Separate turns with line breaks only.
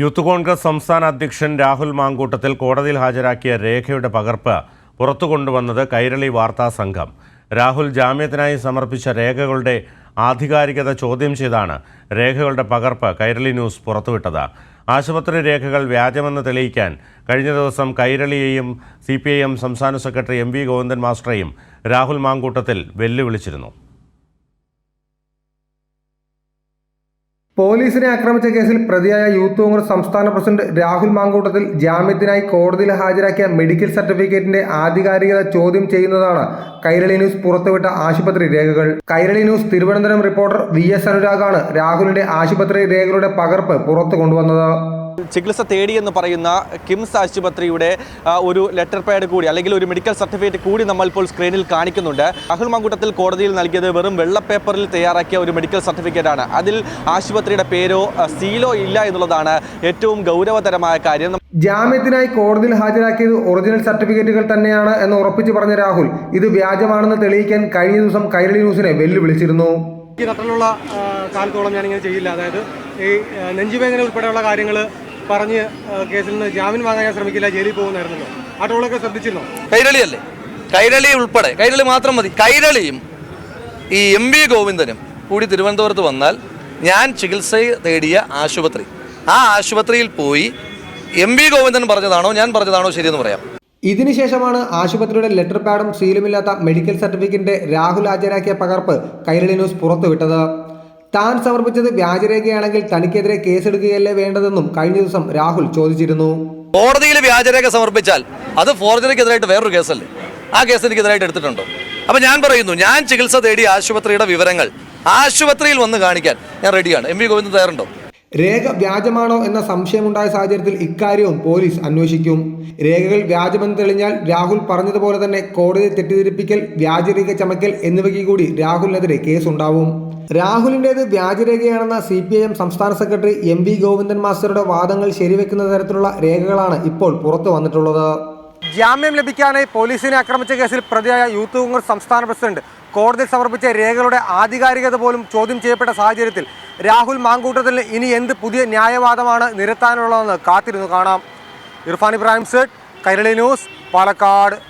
Youth Congress സംസ്ഥാന അധ്യക്ഷൻ രാഹുൽ മാങ്കൂട്ടത്തിൽ കോടതിയിൽ ഹാജരാക്കിയ രേഖയുടെ പകർപ്പ് പുറത്തു കൊണ്ടുവന്നത് കൈരളി വാർത്താ സംഘം. രാഹുൽ ജാമ്യത്തിനായി സമർപ്പിച്ച രേഖകളുടെ ആധികാരികത ചോദ്യം ചെയ്താണ് രേഖകളുടെ പകർപ്പ് കൈരളി ന്യൂസ് പുറത്തുവിട്ടത്. ആശുപത്രി രേഖകൾ വ്യാജമെന്ന് തെളിയിക്കാൻ കഴിഞ്ഞ ദിവസം കൈരളിയെയും സി സംസ്ഥാന സെക്രട്ടറി എം വി ഗോവിന്ദൻ മാസ്റ്ററെയും രാഹുൽ മാങ്കൂട്ടത്തിൽ വെല്ലുവിളിച്ചിരുന്നു.
പോലീസിനെ ആക്രമിച്ച കേസിൽ പ്രതിയായ യൂത്ത് കോൺഗ്രസ് സംസ്ഥാന പ്രസിഡന്റ് രാഹുൽ മാങ്കൂട്ടത്തിൽ ജാമ്യത്തിനായി കോടതിയിൽ ഹാജരാക്കിയ മെഡിക്കൽ സർട്ടിഫിക്കറ്റിന്റെ ആധികാരികത ചോദ്യം ചെയ്യുന്നതാണ് കൈരളി ന്യൂസ് പുറത്തുവിട്ട ആശുപത്രി രേഖകൾ. Kairali news Thiruvananthapuram reporter V S അനുരാഗാണ് രാഹുലിന്റെ ആശുപത്രി രേഖകളുടെ പകർപ്പ് പുറത്തു കൊണ്ടുവന്നത്.
ചികിത്സ തേടിയെന്ന് പറയുന്ന കിംസ് ആശുപത്രിയുടെ ഒരു ലെറ്റർ പാഡ് കൂടി അല്ലെങ്കിൽ ഒരു മെഡിക്കൽ സർട്ടിഫിക്കറ്റ് കൂടി നമ്മൾ ഇപ്പോൾ സ്ക്രീനിൽ കാണിക്കുന്നുണ്ട്. അഹുൽ മങ്കൂട്ടത്തിൽ കോടതിയിൽ നൽകിയത് വെറും വെള്ളപ്പേപ്പറിൽ തയ്യാറാക്കിയ ഒരു മെഡിക്കൽ സർട്ടിഫിക്കറ്റ് ആണ് അതിൽ ആശുപത്രിയുടെ പേരോ സീലോ ഇല്ല എന്നുള്ളതാണ് ഏറ്റവും ഗൗരവതരമായ കാര്യം.
ജാമ്യത്തിനായി കോടതിയിൽ ഹാജരാക്കിയത് ഒറിജിനൽ സർട്ടിഫിക്കറ്റുകൾ തന്നെയാണ് എന്ന് ഉറപ്പിച്ചു പറഞ്ഞ രാഹുൽ ഇത് വ്യാജമാണെന്ന് തെളിയിക്കാൻ കഴിഞ്ഞ ദിവസം കൈരളി ന്യൂസിനെ വെല്ലുവിളിച്ചിരുന്നു.
ഈ നട്ടലുള്ള കാലത്തോളം ഞാനിങ്ങനെ ചെയ്യില്ല. അതായത് ഈ നെഞ്ചുവേദന ഉൾപ്പെടെയുള്ള കാര്യങ്ങൾ പറഞ്ഞ് കേസിൽ നിന്ന് ജാമ്യം വാങ്ങാൻ ഞാൻ ശ്രമിക്കില്ല ജയിലിൽ പോകുന്നായിരുന്നല്ലോ. ആ ടോളൊക്കെ ശ്രദ്ധിച്ചിരുന്നോ?
കൈരളി അല്ലേ കൈരളി ഉൾപ്പെടെ കൈരളി മാത്രം മതി. കൈരളിയും ഈ എം വി ഗോവിന്ദനും കൂടി തിരുവനന്തപുരത്ത് വന്നാൽ ഞാൻ ചികിത്സ തേടിയ ആശുപത്രി. ആ ആശുപത്രിയിൽ പോയി എം വി ഗോവിന്ദൻ പറഞ്ഞതാണോ ഞാൻ പറഞ്ഞതാണോ ശരിയെന്ന് പറയാം.
ഇതിനുശേഷമാണ് ആശുപത്രിയുടെ ലെറ്റർ പാഡും സീലുമില്ലാത്ത മെഡിക്കൽ സർട്ടിഫിക്കറ്റിന്റെ രാഹുൽ ഹാജരാക്കിയ പകർപ്പ് കൈരളി ന്യൂസ് പുറത്തുവിട്ടത്. താൻ സമർപ്പിച്ചത് വ്യാജരേഖയാണെങ്കിൽ തനിക്കെതിരെ കേസെടുക്കുകയല്ലേ വേണ്ടതെന്നും കഴിഞ്ഞ ദിവസം രാഹുൽ ചോദിച്ചിരുന്നു.
കോടതിയിൽ വ്യാജരേഖ സമർപ്പിച്ചാൽ അത് ഫോർജറിക്കെതിരായിട്ട് വേറൊരു കേസല്ലേ? ആ കേസ് എനിക്കെതിരായിട്ട് എടുത്തിട്ടുണ്ടോ? അപ്പം ഞാൻ പറയുന്നു ഞാൻ ചികിത്സ തേടി ആശുപത്രിയുടെ വിവരങ്ങൾ ആശുപത്രിയിൽ വന്ന് കാണിക്കാൻ ഞാൻ റെഡിയാണ്. എം വി ഗോവിന്ദൻ തയ്യാറുണ്ടോ?
രേഖ വ്യാജമാണോ എന്ന സംശയമുണ്ടായ സാഹചര്യത്തിൽ ഇക്കാര്യവും പോലീസ് അന്വേഷിക്കും. രേഖകൾ വ്യാജമെന്ന് തെളിഞ്ഞാൽ രാഹുൽ പറഞ്ഞതുപോലെ തന്നെ കോടതി തെറ്റിദ്ധരിപ്പിക്കൽ വ്യാജരേഖ ചമയ്ക്കൽ എന്നിവയ്ക്ക് കൂടി രാഹുലിനെതിരെ കേസുണ്ടാവും. രാഹുലിന്റേത് വ്യാജരേഖയാണെന്ന സി പി ഐ എം സംസ്ഥാന സെക്രട്ടറി എം വി ഗോവിന്ദൻ മാസ്റ്ററുടെ വാദങ്ങൾ ശരിവെക്കുന്ന തരത്തിലുള്ള രേഖകളാണ് ഇപ്പോൾ പുറത്തു വന്നിട്ടുള്ളത്. ജാമ്യം ലഭിക്കാനായി പോലീസിനെ ആക്രമിച്ച കേസിൽ പ്രതിയായ യൂത്ത് കോൺഗ്രസ് സംസ്ഥാന പ്രസിഡന്റ് കോടതിയിൽ സമർപ്പിച്ച രേഖകളുടെ ആധികാരികത പോലും ചോദ്യം ചെയ്യപ്പെട്ട സാഹചര്യത്തിൽ രാഹുൽ മാങ്കൂട്ടത്തിൽ ഇനി എന്ത് പുതിയ ന്യായവാദമാണ് നിരത്താനുള്ളതെന്ന് കാത്തിരുന്നു കാണാം. Irfan Ibrahim Z Kairali news Palakkad.